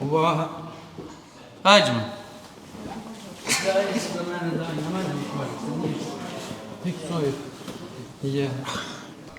Увага. Аджма. Дай до мене, дай, на мене відходить. Фіксую. Є.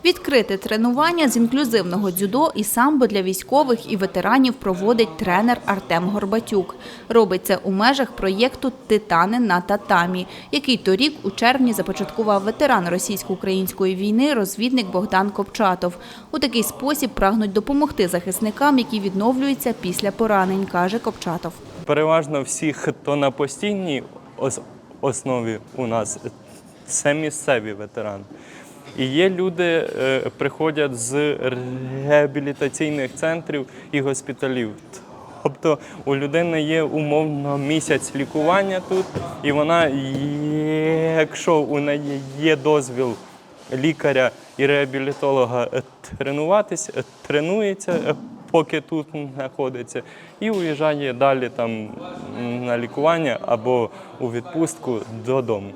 Відкрите тренування з інклюзивного дзюдо і самбо для військових і ветеранів проводить тренер Артем Горбатюк. Робить це у межах проєкту Титани на татамі, який торік у червні започаткував ветеран російсько-української війни, розвідник Богдан Копчатов. У такий спосіб прагнуть допомогти захисникам, які відновлюються після поранень, каже Копчатов. Переважно всі, хто на постійній ос- основі у нас, це місцеві ветерани. І є люди, е, приходять з реабілітаційних центрів і госпіталів. Тобто у людини є умовно місяць лікування тут, і вона, якщо у неї є дозвіл лікаря і реабілітолога е, тренуватись, е, тренується, поки тут знаходиться, і уїжджає далі там на лікування або у відпустку додому.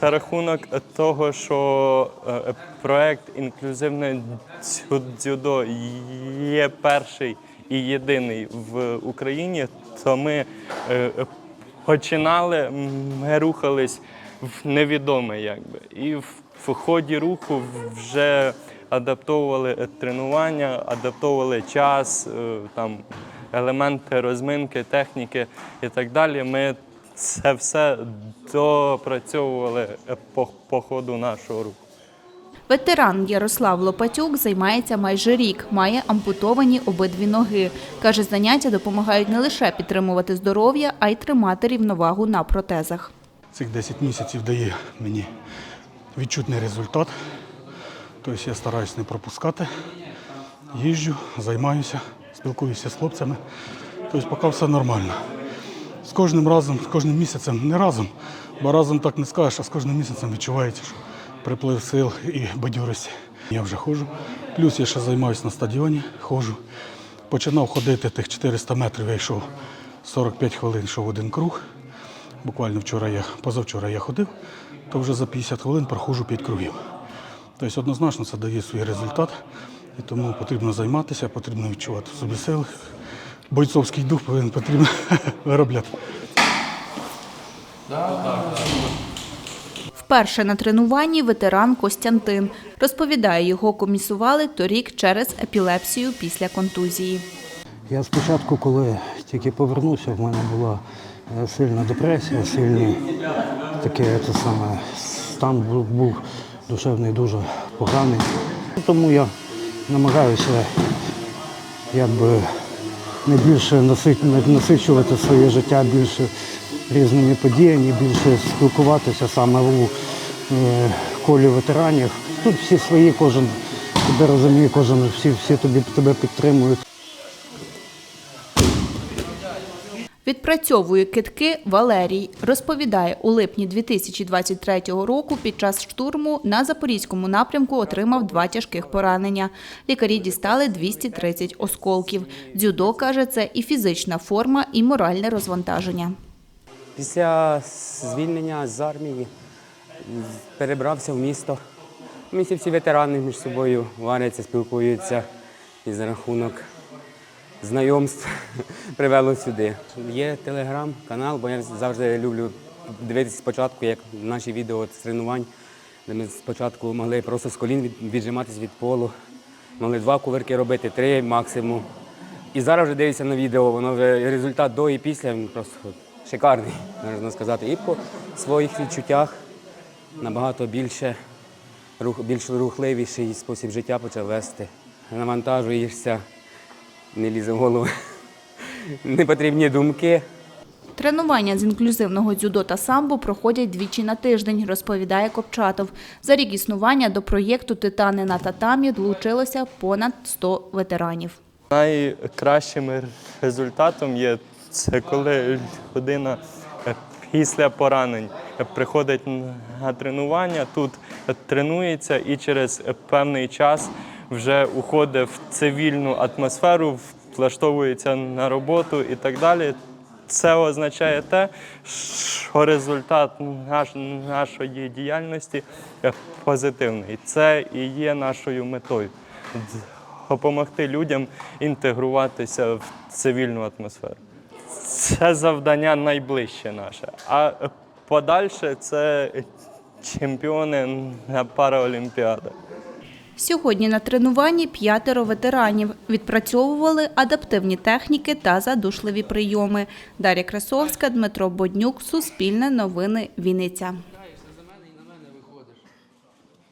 За рахунок того, що е, проект інклюзивне дзю- дзюдо є перший і єдиний в Україні, то ми е, починали, ми рухались в невідоме, якби. І в, ході руху вже адаптовували е, тренування, адаптовували час, е, там, елементи розминки, техніки і так далі. Ми це все допрацьовували е, по, по ходу нашого руху. Ветеран Ярослав Лопатюк займається майже рік, має ампутовані обидві ноги. Каже, заняття допомагають не лише підтримувати здоров'я, а й тримати рівновагу на протезах. Цих 10 місяців дає мені відчутний результат. Тобто я стараюсь не пропускати. Їжджу, займаюся, спілкуюся з хлопцями. Тобто поки все нормально. З кожним разом, з кожним місяцем, не разом, бо разом так не скажеш, а з кожним місяцем відчувається, що приплив сил і бадьорості. Я вже ходжу. Плюс я ще займаюся на стадіоні, ходжу. Починав ходити тих 400 метрів, я йшов 45 хвилин, йшов один круг. Буквально вчора я, позавчора я ходив, то вже за 50 хвилин проходжу 5 кругів. Тобто однозначно це дає свій результат, і тому потрібно займатися, потрібно відчувати в собі сили. Бойцовський дух повинен потрібно виробляти. Вперше на тренуванні ветеран Костянтин. Розповідає, його комісували торік через епілепсію після контузії. Я спочатку, коли тільки повернувся, в мене була е, сильна депресія, сильний такий це саме стан був, був душевний дуже поганий. Тому я намагаюся якби не більше насичувати своє життя більше різними подіями, більше спілкуватися саме у е, колі ветеранів. Тут всі свої, кожен тебе розуміє, кожен всі, всі тобі тебе підтримують. Відпрацьовує китки Валерій. Розповідає, у липні 2023 року під час штурму на Запорізькому напрямку отримав два тяжких поранення. Лікарі дістали 230 осколків. Дзюдо, каже, це і фізична форма, і моральне розвантаження. Після звільнення з армії перебрався в місто. Всі ветерани між собою варяться, спілкуються і за рахунок знайомств привело сюди. Є телеграм-канал, бо я завжди люблю дивитися спочатку, як наші відео з тренувань, де ми спочатку могли просто з колін віджиматись від полу, могли два кувирки робити, три максимум. І зараз вже дивишся на відео, воно вже результат до і після він просто шикарний, можна сказати. І по своїх відчуттях набагато більше, рух, більш рухливіший спосіб життя почав вести. Навантажуєшся, не лізе в голову. Непотрібні думки. Тренування з інклюзивного дзюдо та самбо проходять двічі на тиждень, розповідає Копчатов. За рік існування до проєкту Титани на татамі долучилося понад 100 ветеранів. Найкращим результатом є це коли людина е, після поранень приходить на тренування, тут тренується і через певний час вже уходить в цивільну атмосферу, влаштовується на роботу і так далі. Це означає те, що результат наш, нашої діяльності позитивний. Це і є нашою метою. допомогти людям інтегруватися в цивільну атмосферу. Це завдання найближче наше. А подальше це чемпіони на Параолімпіадах. Сьогодні на тренуванні п'ятеро ветеранів відпрацьовували адаптивні техніки та задушливі прийоми. Дар'я Красовська, Дмитро Боднюк, Суспільне новини, Вінниця.